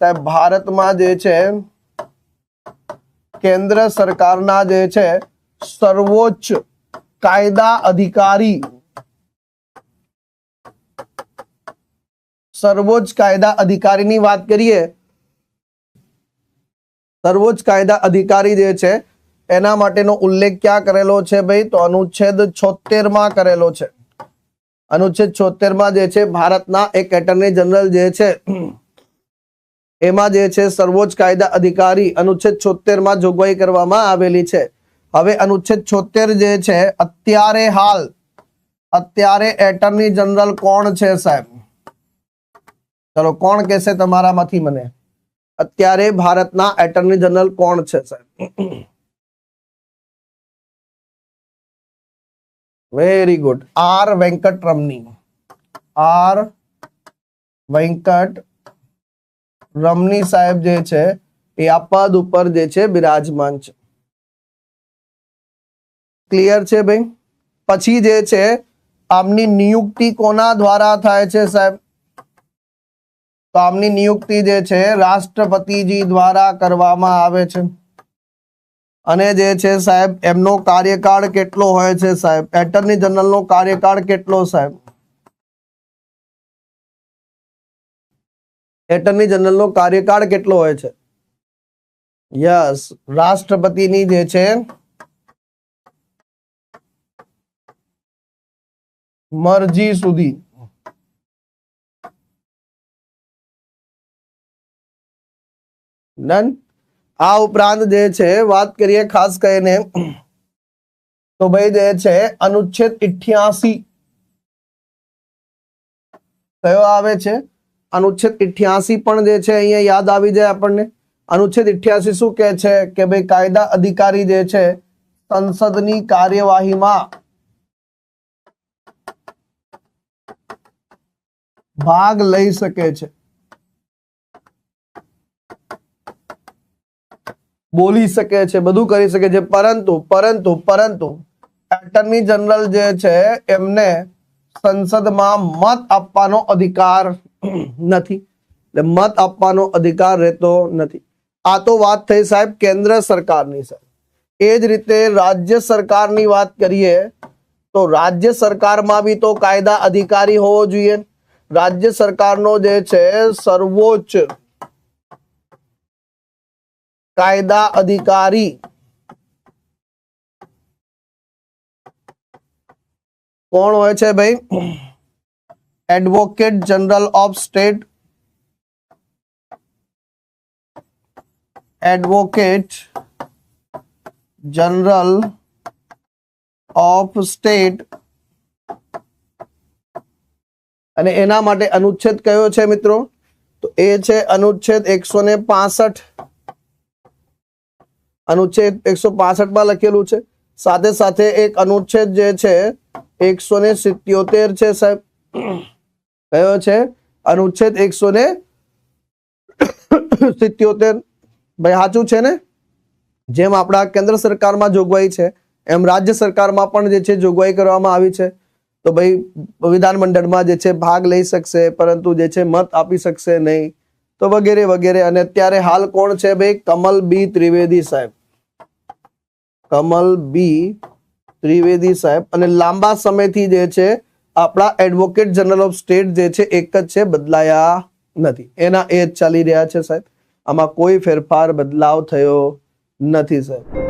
સાહેબ, ભારતમાં જે છે, કેન્દ્ર સરકારના જે છે, સર્વોચ્ચ કાયદા અધિકારી, સર્વોચ્ચ કાયદા અધિકારીની વાત કરીએ, સર્વોચ્ચ કાયદા અધિકારી જે છે, એના માટેનો ઉલ્લેખ ક્યાં કરેલો છે ભાઈ? તો અનુચ્છેદ છોતેરમાં કરેલો છે. અનુચ્છેદ છોતેરમાં જે છે, ભારતના એક એટર્ની જનરલ જે છે એમાં જે છે સર્વોચ્ચ કાયદા અધિકારી અનુચ્છેદ છોતેરમાં જોગવાઈ કરવામાં આવેલી છે. હવે અનુચ્છેદ છોતેર જે છે, અત્યારે હાલ, અત્યારે એટર્ની જનરલ કોણ છે સાહેબ? ચલો, કોણ કહેશે તમારામાંથી મને? અત્યારે ભારતના એટર્ની જનરલ કોણ છે સાહેબ? Very good. R Venkat Ramani R Venkat Ramani સાહેબ જે છે, એ આ પદ ઉપર જે છે, બિરાજમાન છે. ક્લિયર છે ભાઈ? પછી જે છે, આમની નિયુક્તિ કોના દ્વારા થાય છે સાહેબ? તો આમની નિયુક્તિ જે છે, રાષ્ટ્રપતિજી દ્વારા કરવામાં આવે છે. અને જે છે સાહેબ, એમનો કાર્યકાળ કેટલો હોય છે સાહેબ? એટર્ની જનરલ નો કાર્યકાળ કેટલો સાહેબ? એટર્ની જનરલ નો કાર્યકાળ કેટલો હોય છે? યસ રાષ્ટ્રપતિની જે છે, મરજી સુધી. ડન આ ઉપરાંત જે છે, વાત કરીએ ખાસ કરીને, તો ભાઈ જે છે, અનુચ્છેદ ઇઠ્યાસી કયો આવે છે? અનુચ્છેદ ઇઠ્યાસી પણ જે છે અહીંયા યાદ આવી જાય આપણને. અનુચ્છેદ ઇઠ્યાસી શું કહે છે? કે ભાઈ કાયદા અધિકારી જે છે, સંસદની કાર્યવાહીમાં ભાગ લઈ શકે છે. બોલી શકે છે, બધું કરી શકે છે. પરંતુ પરંતુ પરંતુ, એટર્ની જનરલ જે છે, એમને સંસદમાં મત આપવાનો અધિકાર નથી. એટલે મત આપવાનો અધિકાર રહેતો નથી. આ તો વાત થઈ સાહેબ કેન્દ્ર સરકારની સાહેબ. એ જ રીતે રાજ્ય સરકારની વાત કરીએ, તો રાજ્ય સરકારમાં બી તો કાયદા અધિકારી હોવો જોઈએ. રાજ્ય સરકારનો જે છે સર્વોચ્ચ કાયદા અધિકારી કોણ હોય છે ભાઈ? Advocate general of state advocate general of state અને એના માટે અનુચ્છેદ કયો છે મિત્રો? તો એ છે અનુચ્છેદ એકસો ને પાસઠ. અનુચ્છેદ એકસો પાસઠમાં લખેલું છે. સાથે સાથે એક અનુચ્છેદ જે છે, એકસો ને સિત્યોતેર છે સાહેબ. કયો છે? અનુચ્છેદ એકસો ને સિત્યોતેર. ભાઈ, સાચું છે ને? જેમ આપણા કેન્દ્ર સરકારમાં જોગવાઈ છે, એમ રાજ્ય સરકારમાં પણ જે છે જોગવાઈ કરવામાં આવી છે. તો ભાઈ, વિધાનમંડળમાં જે છે ભાગ લઈ શકશે, પરંતુ જે છે મત આપી શકશે નહીં. તો વગેરે વગેરે. અને અત્યારે હાલ કોણ છે ભાઈ? કમલ બી ત્રિવેદી સાહેબ. કમલ બી ત્રિવેદી સાહેબ. અને લાંબા સમયથી જે છે આપણા એડવોકેટ જનરલ ઓફ સ્ટેટ જે છે, એક જ છે, બદલાયા નથી. એના એ ચાલી રહ્યા છે સાહેબ. આમાં કોઈ ફેરફાર, બદલાવ થયો નથી, સાહેબ.